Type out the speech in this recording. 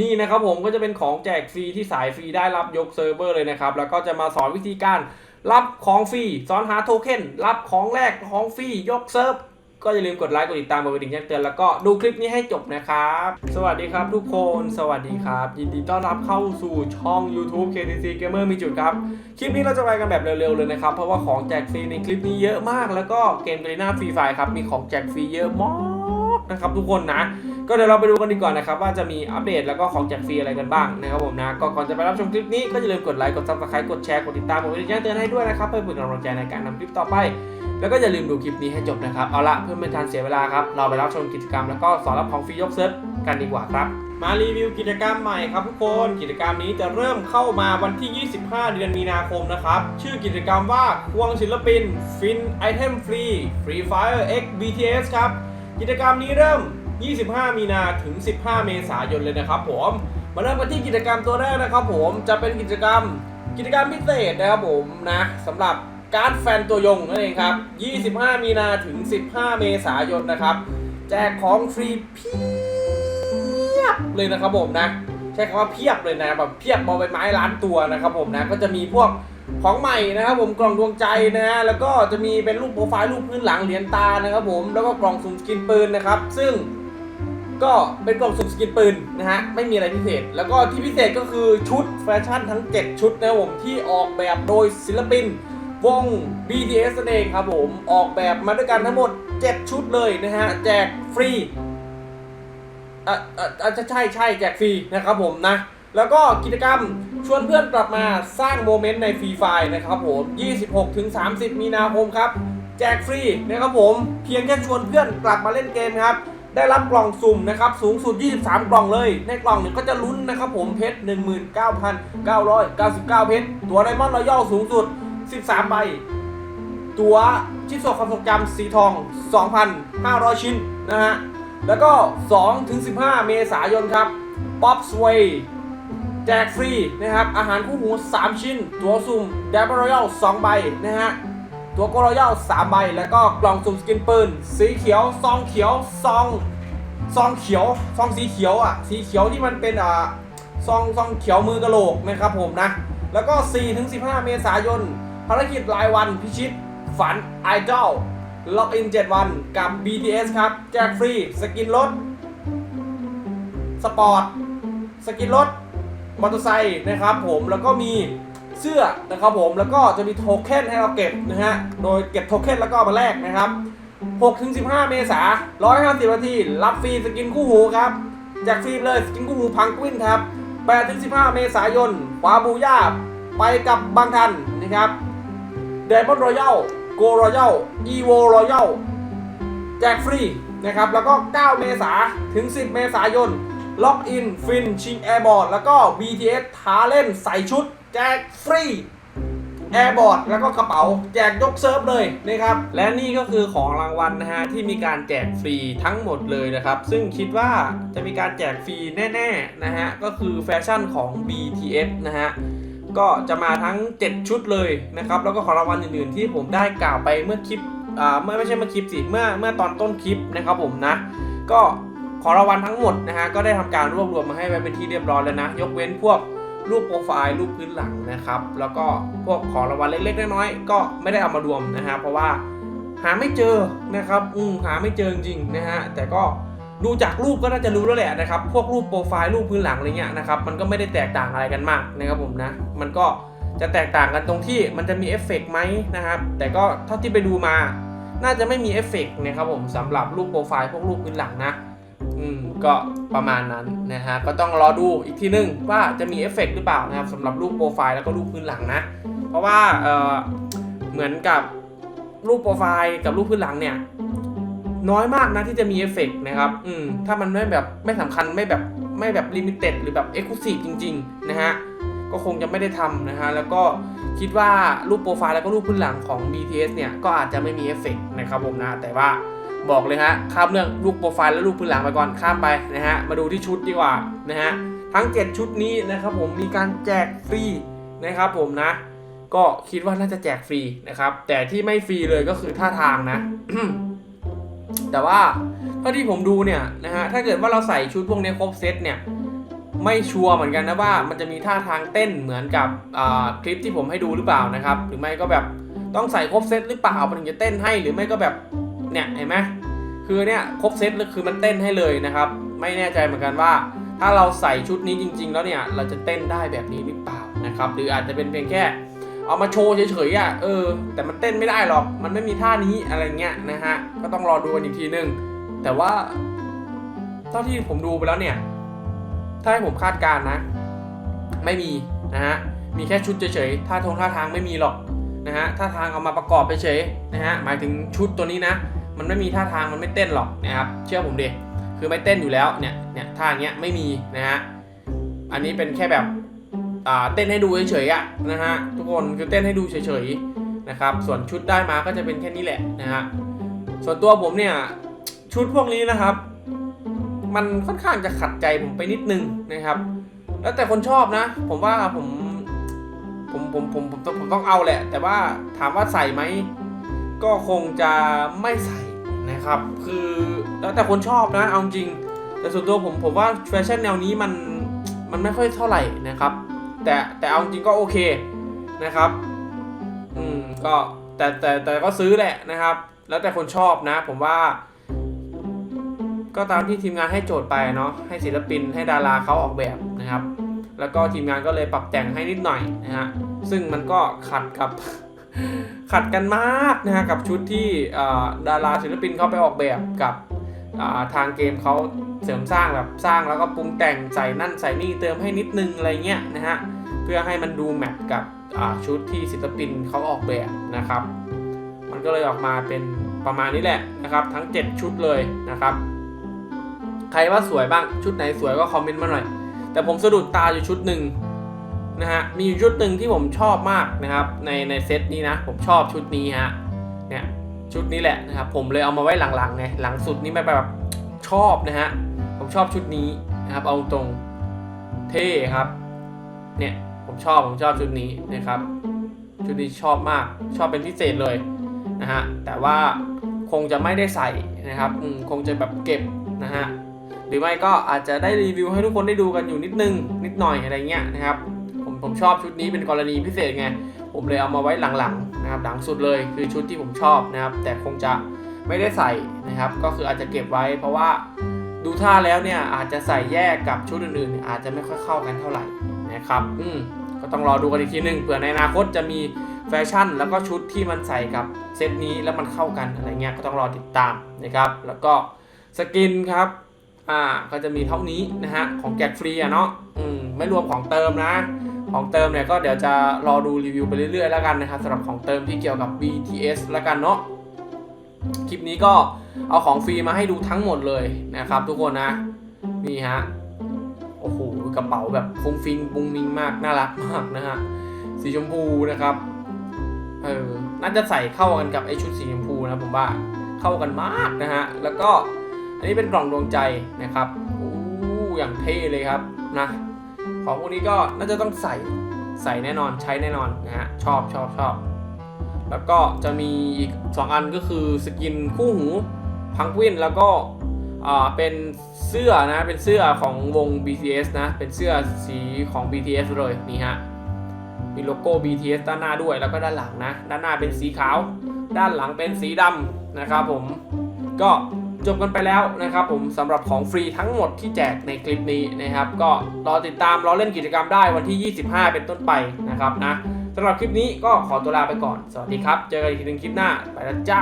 นี่นะครับผมก็จะเป็นของแจกฟรีที่สายฟรีได้รับยกเซิร์ฟเวอร์เลยนะครับ แล้วก็จะมาสอนวิธีการรับของฟรีสอนหาโทเค็นรับของแรกของฟรียกเซิร์ฟก็อย่าลืมกดไลค์กดติดตามกดกระดิ่งแจ้งเตือนแล้วก็ดูคลิปนี้ให้จบนะครับ สวัสดีครับทุกคน สวัสดีครับ ยินดีต้อนรับเข้าสู่ช่อง YouTube KTC Gamer มีจุดครับ คลิปนี้เราจะไปกันแบบเร็วๆเลยนะครับ เพราะว่าของแจกฟรีในคลิปนี้เยอะมาก แล้วก็เกมกรีน่าฟรีไฟครับ มีของแจกฟรีเยอะมาก นะครับทุกคนนะ ก็เดี๋ยวเราไปดูกันดีกว่านะครับว่าจะมีอัปเดตแล้วก็ของแจกฟรีอะไรกันบ้างนะครับผมนะก็ก่อนจะไปรับชมคลิปนี้ก็อย่าลืมกดไลค์กดซับสไครต์กดแชร์กดติดตามกดกระดิ่งแจ้งเตือนให้ด้วยนะครับเพื่อเป็นกำลังใจในการทำคลิปต่อไป แล้วก็อย่าลืมดูคลิปนี้ให้จบนะครับเอาละเพื่อไม่ให้ทันเสียเวลาครับเราไปรับชมกิจกรรมแล้วก็สอนรับของฟรียกเซิร์ฟกันดีกว่าครับมารีวิวกิจกรรมใหม่ครับทุกคนกิจกรรมนี้จะเริ่มเข้ามาวันที่ 25 เดือนมีนาคมนะครับ ชื่อกิจกรรมว่าควงศิลปิน ฟินไอเทมฟรี Free Fire X BTS ครับ กิจกรรมนี้เริ่ม 25 มีนาถึง 15 เมษายนเลยนะครับผมมาเริ่มกันที่กิจกรรมตัวแรกนะครับผมจะเป็นกิจกรรมกิจกรรมพิเศษนะครับผมนะสำหรับการแฟนตัวยงนั่นเองครับ 25 มีนาถึง 15 เมษายนนะครับ แจกของฟรีเพียบเลยนะครับผมนะ ใช้คำว่าเพียบเลยนะแบบเพียบบอใบไม้ล้านตัวนะครับผมนะ ก็จะมีพวก ของใหม่นะครับผมกล่องดวงใจนะฮะแล้วก็จะมีเป็นรูปโปรไฟล์รูปพื้นหลังเหรียญตานะครับผมแล้วก็กล่องสุ่มสกินปืนนะครับ ซึ่งก็เป็นกล่องสุ่มสกินปืนนะฮะไม่มีอะไรพิเศษ แล้วก็ที่พิเศษก็คือชุดแฟชั่นทั้ง 7 ชุดนะครับผมที่ออกแบบโดยศิลปินวง BTS นั่นเองครับผมออกแบบมาด้วยกันทั้งหมด 7 ชุดเลยนะฮะแจกฟรีอะอะอะใช่ใช่แจกฟรีนะครับผมนะแล้วก็กิจกรรม ชวนเพื่อนกลับมาสร้างโมเมนต์ในฟรีไฟนะครับผม 26-30 มีนาคมครับ แจกฟรีนะครับผม เพียงแค่ชวนเพื่อนกลับมาเล่นเกมครับ ได้รับกล่องสุ่มนะครับสูงสุด 23 กล่องเลย ในกล่องหนึ่งก็จะลุ้นนะครับผมเพชร 19,999 เพชร ตัวไดมอนด์รอยัลสูงสุด 13 ใบ ตัวชิ้นส่วนความทรงจำสีทอง 2,500 ชิ้นนะฮะ แล้วก็ 2-15 เมษายนครับ Pop Sway แจกฟรีนะครับ อาหารคู่หู 3 ชิ้น ตัวสุ่ม d a b b l e Royal 2ใบนะฮะ ตัวโก Royal 3ใบ แล้วก็กล่องสุ่มสกินปืน สีเขียว ซองเขียว ซอง ซองเขียว ซองสีเขียวอะ สีเขียวที่มันเป็นอ่า ซอง ซองเขียวมือกระโหลกนะครับผมนะ แล้วก็4ถึง15 เมษายน ภารกิจรายวันพิชิต ฝันไอดอลล็อกอิน 7 วันกับ BTS ครับ แจกฟรี สกินรถ สปอร์ต สกินรถ มอเตอร์ไซค์นะครับผมแล้วก็มีเสื้อนะครับผมแล้วก็จะมีโทเค็นให้เราเก็บนะฮะโดยเก็บโทเค็นแล้วก็มาแลกนะครับ6ถึง15 เมษายน150นาที รับฟรีสกินคู่หูครับแจกฟรีเลยสกินคู่หูพังกวินครับ8ถึง15 เมษายนวาบูย่าไปกับบางทันนะครับเดมอนรอยัลโกรอยัลอีโวรอยัลแจกฟรีนะครับแล้วก็ 9 เมษาถึง 10 เมษายน ล็อกอิน ฟิน ชิงแอร์บอร์ดแล้วก็ BTS ท้าเล่นใส่ชุด แจกฟรีแอร์บอร์ดแล้วก็กระเป๋า แจกยกเซิร์ฟเลยนะครับ และนี่ก็คือของรางวัลนะฮะ ที่มีการแจกฟรีทั้งหมดเลยนะครับ ซึ่งคิดว่าจะมีการแจกฟรีแน่ ๆ นะฮะ ก็คือแฟชั่นของ BTS นะฮะ ก็จะมาทั้ง 7 ชุดเลยนะครับ แล้วก็ของรางวัลอื่นๆ ที่ผมได้กล่าวไปเมื่อคลิปอ่าเมื่อไม่ใช่เมื่อคลิปสิเมื่อเมื่อตอนต้นคลิปนะครับผมนะ ก็ ของรางวัลทั้งหมดนะฮะก็ได้ทำการรวบรวมมาให้ไว้เป็นที่เรียบร้อยแล้วนะ ยกเว้นพวกรูปโปรไฟล์รูปพื้นหลังนะครับ แล้วก็พวกของรางวัลเล็กๆน้อยๆก็ไม่ได้เอามารวมนะฮะเพราะว่าหาไม่เจอนะครับอืมหาไม่เจอจริงๆนะฮะแต่ก็ดูจากรูปก็น่าจะรู้แล้วแหละนะครับ พวกรูปโปรไฟล์รูปพื้นหลังอะไรเงี้ยนะครับ มันก็ไม่ได้แตกต่างอะไรกันมากนะครับผมนะ มันก็จะแตกต่างกันตรงที่มันจะมีเอฟเฟกต์ไหมนะครับ แต่ก็เท่าที่ไปดูมา น่าจะไม่มีเอฟเฟกต์นะครับผมสำหรับรูปโปรไฟล์พวกรูปพื้นหลังนะ อืมก็ประมาณนั้นนะฮะก็ต้องรอดูอีกทีนึงว่าจะมีเอฟเฟกต์หรือเปล่านะครับสำหรับรูปโปรไฟล์แล้วก็รูปพื้นหลังนะ เพราะว่าเออเหมือนกับรูปโปรไฟล์กับรูปพื้นหลังเนี่ยน้อยมากนะที่จะมีเอฟเฟกต์นะครับ อืม ถ้ามันไม่แบบไม่สำคัญไม่แบบไม่แบบลิมิเต็ดหรือแบบเอ็กซ์คลูซีฟจริง ๆ นะฮะ ก็คงจะไม่ได้ทำนะฮะ แล้วก็คิดว่ารูปโปรไฟล์แล้วก็รูปพื้นหลังของ BTS เนี่ย ก็อาจจะไม่มีเอฟเฟกต์นะครับผมนะ แต่ว่า บอกเลยฮะข้ามเรื่องรูปโปรไฟล์และรูปพื้นหลังไปก่อนข้ามไปนะฮะมาดูที่ชุดดีกว่านะฮะทั้ง 7 ชุดนี้นะครับผมมีการแจกฟรีนะครับผมนะ ก็คิดว่าน่าจะแจกฟรีนะครับ แต่ที่ไม่ฟรีเลยก็คือท่าทางนะ แต่ว่าเท่าที่ผมดูเนี่ยนะฮะถ้าเกิดว่าเราใส่ชุดพวกนี้ครบเซตเนี่ยไม่ชัวร์เหมือนกันนะว่ามันจะมีท่าทางเต้นเหมือนกับคลิปที่ผมให้ดูหรือเปล่านะครับ หรือไม่ก็แบบต้องใส่ครบเซตหรือเปล่ามันถึงจะเต้นให้หรือไม่ก็แบบ เนี่ยเห็นไหมคือเนี่ยครบเซตคือมันเต้นให้เลยนะครับ ไม่แน่ใจเหมือนกันว่า ถ้าเราใส่ชุดนี้จริง ๆ แล้วเนี่ยเราจะเต้นได้แบบนี้หรือเปล่านะครับ หรืออาจจะเป็นเพียงแค่ เอามาโชว์เฉยๆอะเออ แต่มันเต้นไม่ได้หรอก มันไม่มีท่านี้อะไรเงี้ยนะฮะก็ต้องรอดูกันอีกทีนึง แต่ว่าเท่าที่ผมดูไปแล้วเนี่ย ถ้าให้ผมคาดการณ์นะ ไม่มีนะฮะมีแค่ชุดเฉยๆท่าทงท่าทางไม่มีหรอกนะฮะท่าทางเอามาประกอบไปเฉยนะฮะหมายถึงชุดตัวนี้นะ มันไม่มีท่าทางมันไม่เต้นหรอกนะครับ เชื่อผมดิคือไม่เต้นอยู่แล้วเนี่ยเนี่ยท่าเนี้ยไม่มีนะฮะอันนี้เป็นแค่แบบเต้นให้ดูเฉยๆอะนะฮะทุกคนคือเต้นให้ดูเฉยๆนะครับส่วนชุดได้มาก็จะเป็นแค่นี้แหละนะฮะส่วนตัวผมเนี่ยชุดพวกนี้นะครับ มันค่อนข้างจะขัดใจผมไปนิดนึงนะครับ แล้วแต่คนชอบนะ ผมว่าผมผมผมผมผมต้องผมต้องเอาแหละ แต่ว่าถามว่าใส่ไหมก็คงจะไม่ใส่ นะครับ คือแล้วแต่คนชอบนะเอาจริง แต่ส่วนตัวผมผมว่าแฟชั่นแนวนี้มันมันไม่ค่อยเท่าไหร่นะครับ แต่แต่เอาจริงก็โอเคนะครับอืมก็แต่แต่แต่ก็ซื้อแหละนะครับ แล้วแต่คนชอบนะ ผมว่า ก็ตามที่ทีมงานให้โจทย์ไปเนาะให้ศิลปินให้ดาราเขาออกแบบนะครับ แล้วก็ทีมงานก็เลยปรับแต่งให้นิดหน่อยนะฮะซึ่งมันก็ขัดกับ ขัดกันมากนะฮะกับชุดที่ดาราศิลปินเขาไปออกแบบกับทางเกมเขาเสริมสร้างแบบสร้างแล้วก็ปรุงแต่งใส่นั่นใส่นี่เติมให้นิดนึงอะไรเงี้ยนะฮะเพื่อให้มันดูแมทกับชุดที่ศิลปินเขาออกแบบนะครับ มันก็เลยออกมาเป็นประมาณนี้แหละนะครับ ทั้ง 7 ชุดเลยนะครับ ใครว่าสวยบ้างชุดไหนสวยก็คอมเมนต์มาหน่อย แต่ผมสะดุดตาอยู่ชุดหนึ่ง นะฮะมีชุดหนึ่งที่ผมชอบมากนะครับในในเซตนี้นะผมชอบชุดนี้ฮะเนี่ยชุดนี้แหละนะครับผมเลยเอามาไว้หลังๆไงหลังสุดนี่แบบชอบนะฮะผมชอบชุดนี้นะครับเอาตรงเท่ครับเนี่ยผมชอบผมชอบชุดนี้นะครับชุดนี้ชอบมากชอบเป็นพิเศษเลยนะฮะแต่ว่าคงจะไม่ได้ใส่นะครับคงจะแบบเก็บนะฮะหรือไม่ก็อาจจะได้รีวิวให้ทุกคนได้ดูกันอยู่นิดนึงนิดหน่อยอะไรเงี้ยนะครับ ผมผมชอบชุดนี้เป็นกรณีพิเศษไง ผมเลยเอามาไว้หลังๆนะครับหลังสุดเลยคือชุดที่ผมชอบนะครับ แต่คงจะไม่ได้ใส่นะครับ ก็คืออาจจะเก็บไว้ เพราะว่าดูท่าแล้วเนี่ยอาจจะใส่แยกกับชุดอื่นๆ อาจจะไม่ค่อยเข้ากันเท่าไหร่นะครับ อืมก็ต้องรอดูกันอีกทีหนึงเผื่อในอนาคตจะมีแฟชั่น แล้วก็ชุดที่มันใส่กับเซตนี้แล้วมันเข้ากันอะไรเงี้ยก็ต้องรอติดตามนะครับ แล้วก็สกินครับอ่าก็จะมีเท่านี้นะฮะของแจกฟรีอะเนาะอืมไม่รวมของเติมนะ ของเติมเนี่ยก็เดี๋ยวจะรอดูรีวิวไปเรื่อยๆแล้วกันนะครับสำหรับของเติมที่เกี่ยวกับ BTS แล้วกันเนาะคลิปนี้ก็เอาของฟรีมาให้ดูทั้งหมดเลยนะครับทุกคนนะนี่ฮะโอ้โหกระเป๋าแบบฟุ้งฟิงบุงมิงมากน่ารักมากนะฮะสีชมพูนะครับเออน่าจะใส่เข้ากันกับไอชุดสีชมพูนะผมว่าเข้ากันมากนะฮะแล้วก็อันนี้เป็นกล่องดวงใจนะครับโอ้อย่างเท่เลยครับนะ ของพวกนี้ก็น่าจะต้องใส่ใส่แน่นอนใช้แน่นอนนะฮะชอบชอบชอบแล้วก็จะมีอีก 2 อันก็คือสกินคู่หูพังกวินแล้วก็เป็นเสื้อนะเป็นเสื้อของวง BTS นะ เป็นเสื้อสีของ BTS เลยนี่ฮะมีโลโก้ BTS ด้านหน้าด้วยแล้วก็ด้านหลังนะ ด้านหน้าเป็นสีขาว ด้านหลังเป็นสีดำนะครับผมก็ จบกันไปแล้วนะครับผมสำหรับของฟรีทั้งหมดที่แจกในคลิปนี้นะครับ ก็รอติดตามรอเล่นกิจกรรมได้วันที่ 25 เป็นต้นไปนะครับนะสำหรับคลิปนี้ก็ขอตัวลาไปก่อน สวัสดีครับ เจอกันอีกทีหนึงคลิปหน้า ไปแล้วจ้า